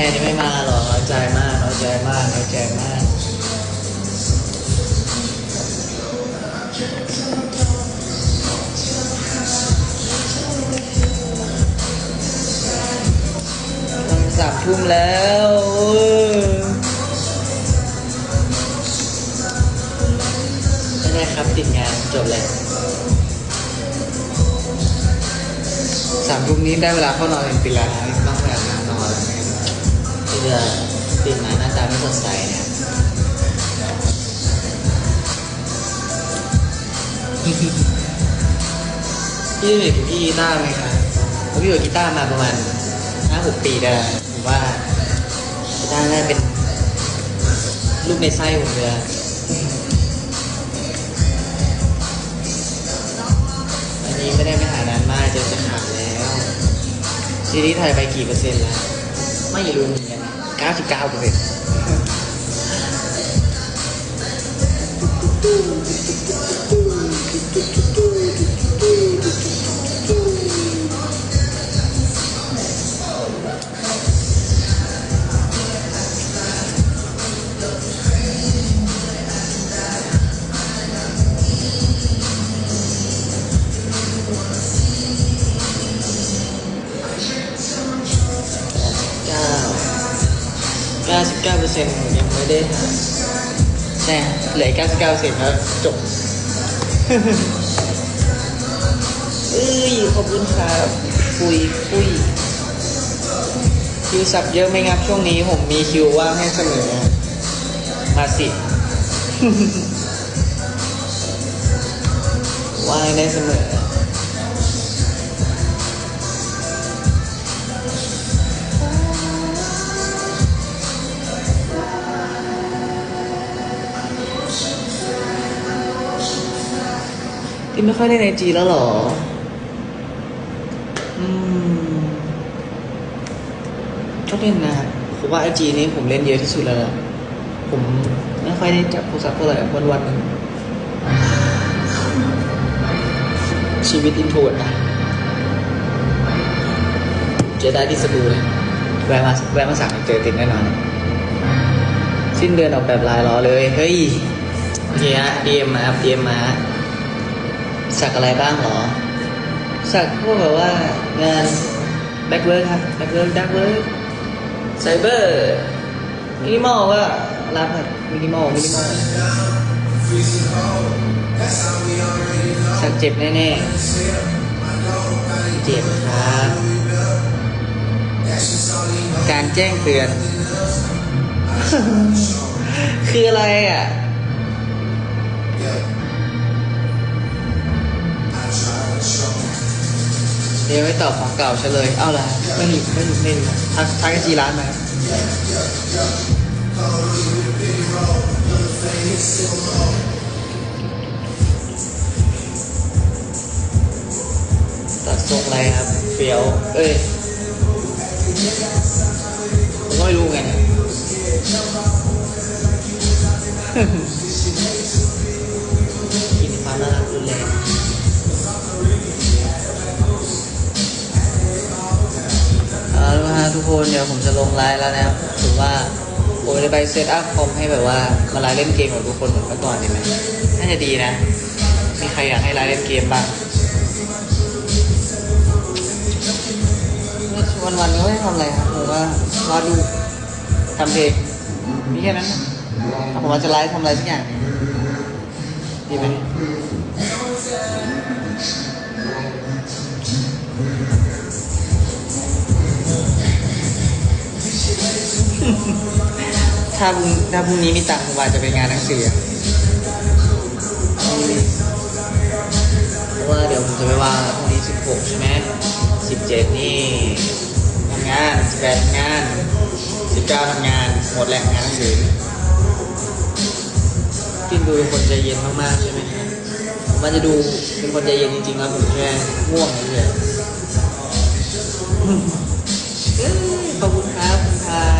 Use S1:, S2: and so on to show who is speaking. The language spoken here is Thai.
S1: นนยังไม่มาหรอน้อยใจมากน้อยใจมากน้อยใจมาก ต้องสามทุ่มแล้วเออไม่ได้ครับติดงานจบเลยสามทุ่มนี้ได้เวลาเข้านอนเป็นปีแล้ว ที่จะตื่นมาหน้าตาไม่สดใสเนี่ยพี่เห็นพี่กีตาร์ไหมครับเพราะพี่อยู่กีตาร์มาประมาณห้าหกปีได้แล้วผมว่ากีตาร์น่าจะเป็นลูกในไส้ผมเลยอะอันนี้ไม่ได้ไปหานานมากจะจะขาดแล้วซีรีส์ถ่ายไปกี่เปอร์เซ็นต์แล้ว ไม่รู้เหมือนกัน เก้าสิบ ก้าเปอร์เซ็นต์ยังไม่ได้หาใช่เหลือเก้าสิบเก้าเปอร์เซ็นต์ครับจบ เอ้ยขอบคุณครับปุยปุยคิวสับเยอะไหมครับช่วงนี้ผมมีคิวว่างให้เสมอมาสิว่างได้เสมอ ที่ไม่ค่อยได้ในจีแล้วหรอ อืมก็เล่นนะครับผมว่าไอจีนี้ผมเล่นเยอะที่สุดแล้วนะผมไม่ค่อยได้จับโทรศัพท์เท่าไหร่วันวันหนึ่งชีวิตอินโทรดนะเจอได้ที่สตูเลยแวะมาแวะมาสั่งเจอติดแน่นอนสิ้นเดือนออกแบบลายล้อเลย เฮ้ยเฮียดีเอ็มมาครับดีเอ็มมา สักอะไรบ้างเหรอ สักพวกแบบว่างานแบ็กเวิร์ครับแบ็กเวิร์ดักเวิร์ไซเบอร์มินิมอลก็รับครับมินิมอลมินิมอลสักเจ็บแน่ๆเจ็บครับการแจ้งเตือน คืออะไรอะ ยวไม่ตอบของเก่าเฉลย เอาละไม่หยุดไม่หยุดไม่หยุดทักทักจีร้านมาตัดทรงอะไรครับเฟี้ยว เอ้ยผมไม่รู้ไงกินความน่ารักรุนแรง ทุกคนเดี๋ยวผมจะลงไลน์แล้วนะครับถือว่าผมจะไปเซตอัพคอมให้แบบว่ามาไลน์เล่นเกมกับทุกคนเหมือนเมื่อก่อนดีไหมน่าจะดีนะ มีใครอยากให้ไลน์เล่นเกมบ้างวันวันๆก็ไม่ทำอะไรครับผมว่าวาดรูปทำเพลงมีแค่นั้นนะผมว่าจะไลฟ์ทำอะไรสักอย่างดีไหม ถ้าถ้าพรุ่งนี้มีตังค์ผมว่าจะไปงานหนังสืออะเพราะว่าเดี๋ยวผมจะไปว่าพรุ่งนี้16ใช่ไหม17นี่ทำงาน18ทำงาน19ทำงานหมดแหละงานหนังสือกินดูเป็นคนใจเย็นมากๆใช่ไหมครับผมว่าจะดูเป็นคนใจเย็นจริงๆแล้วผมแค่ง่วงเฉยๆเอ้ยขอบคุณครับคุณทาย